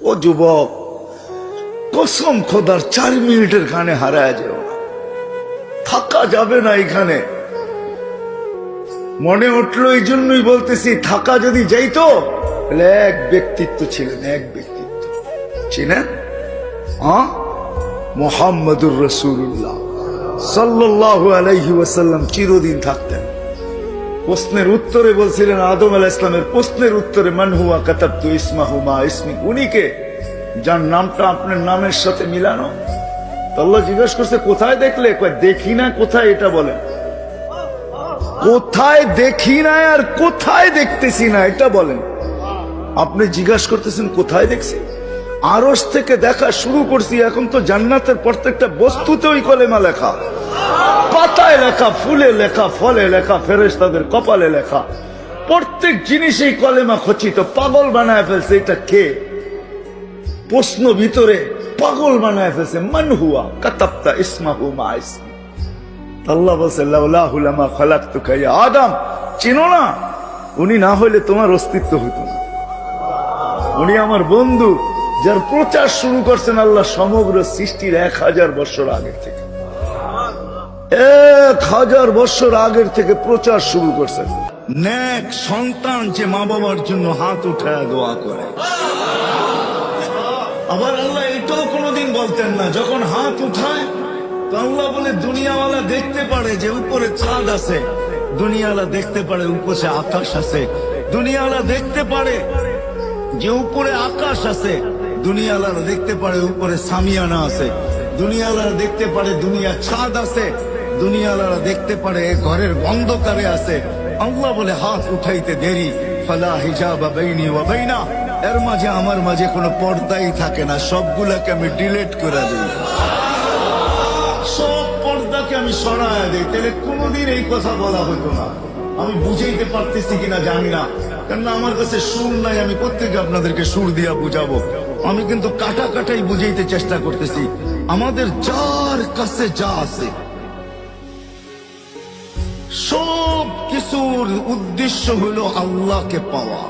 ও যুবক, কসম খোদার চার মিনিটের কানে হারায় যেও না। থাকা যাবে না এখানে। মনে উঠল এই জন্যই বলতেছি, থাকা যদি যাইতো এক ব্যক্তিত্ব ছিলেন, এক ব্যক্তিত্ব। চিনেন? হ্যাঁ? মোহাম্মদুর রসুল্লাহ সাল্লাহ আলাইহি ওয়াসাল্লাম চিরদিন থাকতেন। প্রশ্নের উত্তরে বলছিলেন আদম আলাহ ইসলামের প্রশ্নের উত্তরে মানহুয়া কাতাবতু ইসমাহু মা ইসমি উনিকে যার নামটা আপনার নামের সাথে মিলানো। তো আল্লাহ জিজ্ঞেস করছে, কোথায় দেখলে? দেখি না কোথায় এটা বলেন কোথায় দেখি না আর কোথায় দেখতেছি না এটা বলেন আপনি জিজ্ঞাসা করতেছেন, কোথায় দেখছি? আরস থেকে দেখা শুরু করছি, এখন তো জান্নাতের প্রত্যেকটা বস্তুতে ওই কলেমা লেখা। পাতায় লেখা, ফুলে লেখা, ফলে লেখা, ফেরেশতাদের কপালে লেখা। প্রত্যেক জিনিসেই কলেমা খচিত, পাগল বানায় ফেলছে, এটা কে? প্রশ্ন ভিতরে পাগল বানায় ফেলছে, মান হুয়া কাতাপ্তা ইসমাহু মা আল্লাহ বলছে, লাউলাহু লামা খালাকতুকা ইয়া আদম। চিনো না, উনি না হইলে তোমার অস্তিত্ব হতো না। উনি আমার বন্ধু, যার প্রচার শুরু করছেন আল্লাহ সমগ্র সৃষ্টির এক হাজার বছর আগের থেকে। এক হাজার বছর আগের থেকে প্রচার শুরু করছেন নেক সন্তান যে মা বাবার জন্য হাত উঠায় দোয়া করে। আবার আল্লাহ এটাও কোনোদিন বলতেন না, যখন হাত উঠায়, তো আল্লাহ বলে, দুনিয়াওয়ালা দেখতে পারে যে উপরে চাঁদ আছে, দুনিয়াওয়ালা দেখতে পারে উপরে আকাশ আছে, দুনিয়াওয়ালা দেখতে পারে যে উপরে আকাশ আছে, দুনিয়াওয়ালা দেখতে পারে উপরে সামিয়ানা আছে, দুনিয়াওয়ালা দেখতে পারে দুনিয়া ছাদ আছে দুনিয়াওয়ালা দেখতে পারে, ঘরের অন্ধকারে আছে। আল্লাহ বলে, হাত উঠাইতে দেরি। ফালা হিজাব বাইনি ওয়া বাইনা। এর মাঝে আমার মাঝে কোনো পর্দাই থাকে না। সবগুলাকে আমি ডিলিট করে দিই। সব পর্দাকে আমি সরায় দিই। তাহলে কোনোদিন এই কথা বলা হতো না। আমি বুঝাইতে পারতেছি কিনা জানি না। কেননা আমার কাছে সুর নাই, আমি প্রত্যেকে আপনাদেরকে সুর দিয়া বুঝাবো? আমি কিন্তু কাটা কাটাই বুঝাইতে চেষ্টা করতেছি। আমাদের যার কাছে যা আছে। সব কিছুর উদ্দেশ্য হলো আল্লাহকে পাওয়া।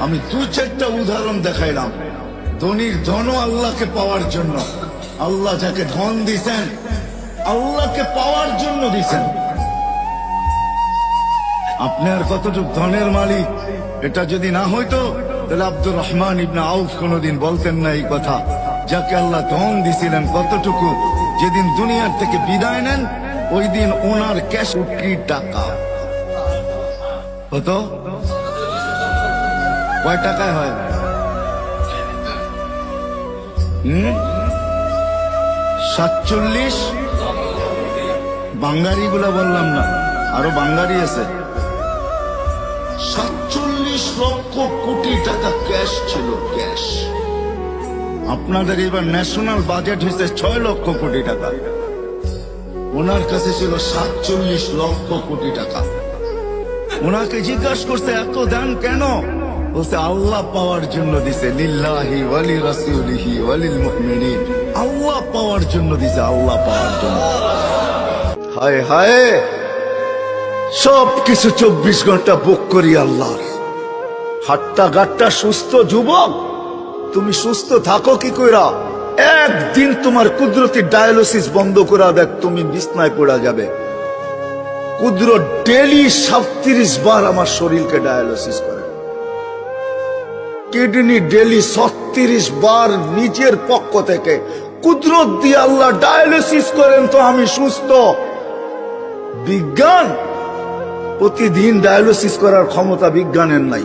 আমি দু চারটা উদাহরণ দেখাইলাম। ধনির ধন আল্লাহকে পাওয়ার জন্য। আল্লাহ যাকে ধন দিছেন, আল্লাহকে পাওয়ার জন্য দিছেন। আপনার কতটুক ধনের মালিক, এটা যদি না হইতো, তাহলে আব্দুর রহমান ইবনা আউফ কোনোদিন বলতেন না এই কথা। যাকে আল্লাহ ধন দিছিলেন কতটুকু, যেদিন দুনিয়ার থেকে বিদায় নেন ওই দিন ওনার ক্যাশ কোটি টাকা? কত? কয় টাকায় হয়? সাতচল্লিশ? বাঙ্গারি গুলা বললাম না, আরও বাঙ্গারি আছে। সাতচল্লিশ লক্ষ কোটি টাকা ক্যাশ ছিল, ক্যাশ। আপনাদের এবার ন্যাশনাল বাজেট হয়েছে ছয় লক্ষ কোটি টাকা। ওনার কাছে ছিল সাতচল্লিশ লক্ষ কোটি টাকা। ওনাকে জিজ্ঞাসা করছে, এত দান কেন? বলছে, আল্লাহ পাওয়ার জন্য দিছে, লিল্লাহি ওয়ালি রাসূলিহি ওয়ালিল মুমিনিন। আল্লাহ পাওয়ার জন্য দিছে, আল্লাহ পাওয়ার জন্য। হায় হায় সব কিছু চব্বিশ ঘণ্টা বুক করি আল্লাহর। হাট্টা গাট্টা সুস্থ যুবক, তুমি সুস্থ থাকো কি কইরা? একদিন তোমার কুদরতি ডায়ালিসিস বন্ধ করা দেখ, তুমি বিছনায় পড়া যাবে। কুদরত ডেলি সাতত্রিশ বার আমার শরীরকে ডায়ালিসিস করে। কিডনি ডেলি ছত্রিশ বার নিজের পক্ষ থেকে, কুদরত দিয়ে আল্লাহ ডায়ালিসিস করেন তো আমি সুস্থ। বিজ্ঞান, প্রতিদিন ডায়ালিসিস করার ক্ষমতা বিজ্ঞানের নাই।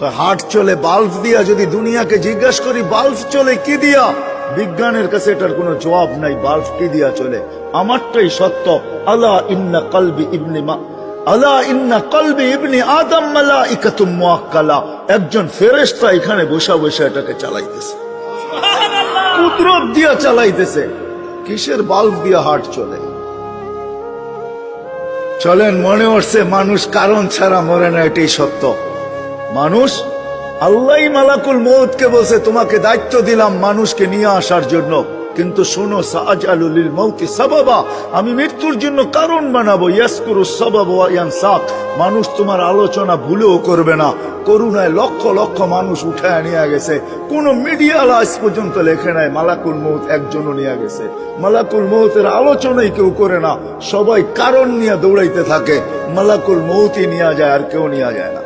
হাট চলে বাল্ব দিয়া যদি দুনিয়াকে জিজ্ঞাসা করি বাল্ব চলে কি দিয়া? বিজ্ঞানের কাছে এটার কোনো জবাব নাই বাল্ব কি দিয়া চলে? আমারটাই সত্য আল্লাহ ইন্না কলবি ইবনে মা আলা ইন্না কলবে ইবনি আদম মুআক্কালা। একজন ফেরেশতা এখানে বসা বসা এটাকে চালাইতেছে। কুদরত দিয়া চালাইতেছে। কিসের বাল্ব দিয়া হাট চলে? চলেন মনে হচ্ছে মানুষ কারণ ছাড়া মরে না এটাই সত্য। মানুষ, আল্লাহ মালাকুল মৌতকে বলছে, তোমাকে দায়িত্ব দিলাম মানুষকে নিয়ে আসার জন্য। কিন্তু শোনো মৌতি সাবাবা। আমি মৃত্যুর জন্য কারণ বানাবো। মানুষ তোমার আলোচনা ভুলেও করবে না। করুণায় লক্ষ লক্ষ মানুষ উঠায় নিয়ে গেছে। কোন মিডিয়া আজ পর্যন্ত লেখে নাই, মালাকুল মৌত একজনও নিয়ে গেছে। মালাকুল মৌতের আলোচনাই কেউ করে না। সবাই কারণ নিয়ে দৌড়াইতে থাকে। মালাকুল মৌতই নিয়ে যায় আর কেউ নিয়ে যায় না।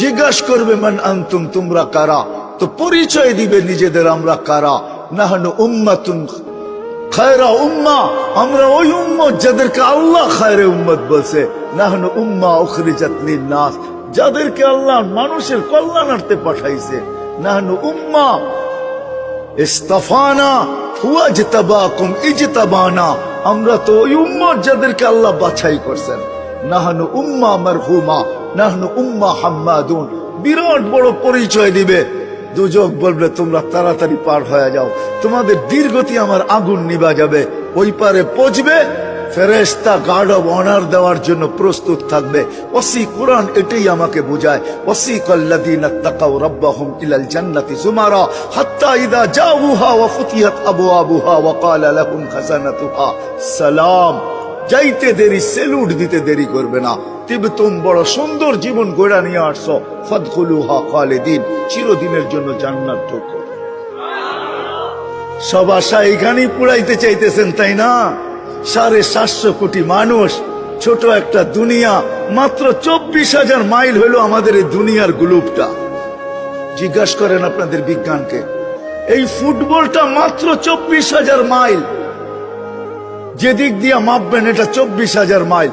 জিজ্ঞাসা করবে, মান আন্তুম, তোমরা কারা? তো পরিচয় দিবে নিজেদের আমরা কারা? নাহানু উম্মাতুন খায়রা উম্মা, আমরা ওই উম্মত যাদেরকে আল্লাহ খায়রে উম্মত বলছে। নাহনু উম্মা উখরিজাত নাস যাদেরকে আল্লাহ মানুষের কল্যাণার্থে পাঠাইছে। নাহনু উম্মা, ইস্তাফানা হুয়া জিতাবাকুম ইজতাবানা, আমরা তো ওই উম্মত যাদেরকে আল্লাহ বাছাই করছেন। নাহনু উম্মা মারহুমা বিরাট বড় পরিচয় দিবে। দুজক বলবে, তোমরা তাড়াতাড়ি পার হয়ে যাও। তোমাদের দীর্ঘতি আমার আগুন নিবা যাবে। ওই পারে পচবে ফেরেস্তা গার্ড অব অনার দেওয়ার জন্য প্রস্তুত থাকবে। ওসি কোরআন এটাই আমাকে বোঝায়। ওসি কল্লাদিনা তাকাউ রাব্বাহুম ইলাল জান্নাতি সুমারা হাত্তা ইদা জাউহা ওয়া ফুতিহাত আবওয়াবুহা ওয়া ক্বালা লাহুম খাজানাতুহা সালাম। যাইতে দেরি, সেলুট দিতে দেরি করবে না। তিবতুম বড় সুন্দর জীবন গোড়া নিয়ে আসছো। ফদখুলুহা খালিদিন, চিরদিনের জন্য জান্নাত ঢোকো সব আশা এখানেই পুড়াইতে চাইতেছেন, তাই না? সাড়ে সাতশো কোটি মানুষ, ছোট একটা দুনিয়া, মাত্র চব্বিশ হাজার মাইল হলো আমাদের এই দুনিয়ার গ্লুপটা জিজ্ঞাসা করেন আপনাদের বিজ্ঞানকে, এই ফুটবলটা মাত্র চব্বিশ হাজার মাইল, যেদিক দিয়ে মাপবেন এটা চব্বিশ হাজার মাইল।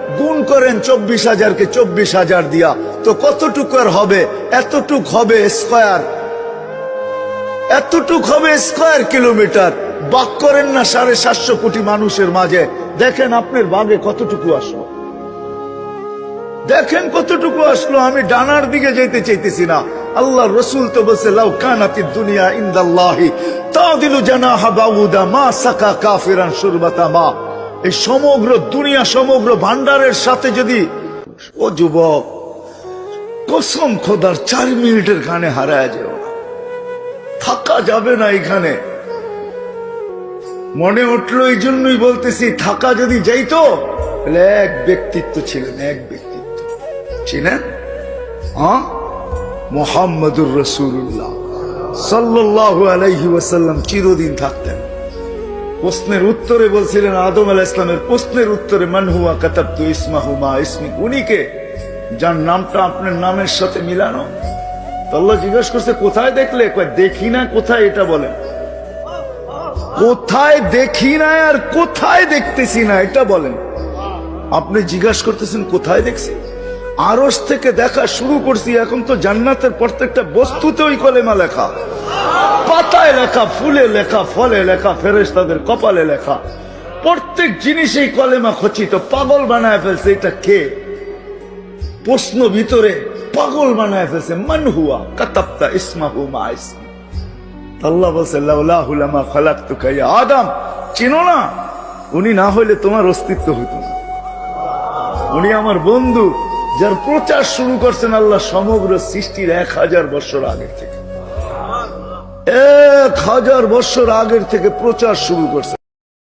গুণ করেন চব্বিশ হাজারকে চব্বিশ হাজার দিয়া। তো কতটুকু আর হবে? এতটুক হবে স্কোয়ার। এতটুক হবে স্কোয়ার কিলোমিটার। বাক করেন না সাড়ে সাতশো কোটি মানুষের মাঝে। দেখেন আপনার বাগে কতটুকু আসলো। দেখেন কতটুকু আসলো। আমি ডানার দিকে যেতে চাইতেছি না। আল্লাহ রসুল তো বলছে, লাউ কানাতি দুনিয়া ইন্দাল্লাহি। তাদিলু জানাহা বাউদা মা সাকা কাফিরান সুরবাতা মা। এই সমগ্র দুনিয়া, সমগ্র ভান্ডারের সাথে যদি ও যুবক, কসম খোদার চার মিনিটের গানে হারায় যেও না। থাকা যাবে না এখানে। মনে উঠল এই জন্যই বলতেছি, থাকা যদি যাইতো, তাহলে এক ব্যক্তিত্ব ছিলেন, এক ব্যক্তিত্ব। ছিলেন হ্যাঁ? মোহাম্মদুর রসুল্লাহ সাল্লাহ আলাইহি ওয়াসাল্লাম চিরদিন থাকতেন। প্রশ্নের উত্তরে বলছিলেন আদম আলাহ ইসলামের প্রশ্নের উত্তরে মানহুয়া কাতাবতু ইসমাহুমা ইসমিক উনিকে যার নামটা আপনার নামের সাথে মিলানো। আল্লাহ জিজ্ঞেস করছে, কোথায় দেখলে? দেখি না কোথায় এটা বলেন কোথায় দেখি না আর কোথায় দেখতেছি না এটা বলেন। আপনি জিজ্ঞাসা করতেছেন, কোথায় দেখছি? আরস থেকে দেখা শুরু করছি, এখন তো জান্নাতের প্রত্যেকটা বস্তুতে ওই কলেমা লেখা। পাতায় লেখা, ফুলে লেখা, ফলে লেখা, ফেরেশতাদের কপালে লেখা। প্রত্যেক জিনিসেই কলেমা খচিত, পাগল বানায় ফেলছে, এটা কে? প্রশ্ন ভিতরে পাগল বানায় ফেলছে, মান হুয়া কাতাপ্তা ইসমাহু মা ইসমি। আল্লাহ বলছে, লাউলাহু লামা খালাকতুকা ইয়া আদম। চিনো না? উনি না হইলে তোমার অস্তিত্ব হইতো না। উনি আমার বন্ধু, যার প্রচার শুরু করছেন আল্লাহ সমগ্র সৃষ্টির এক হাজার বছর আগের থেকে। এক হাজার বছর আগের থেকে প্রচার শুরু করছে।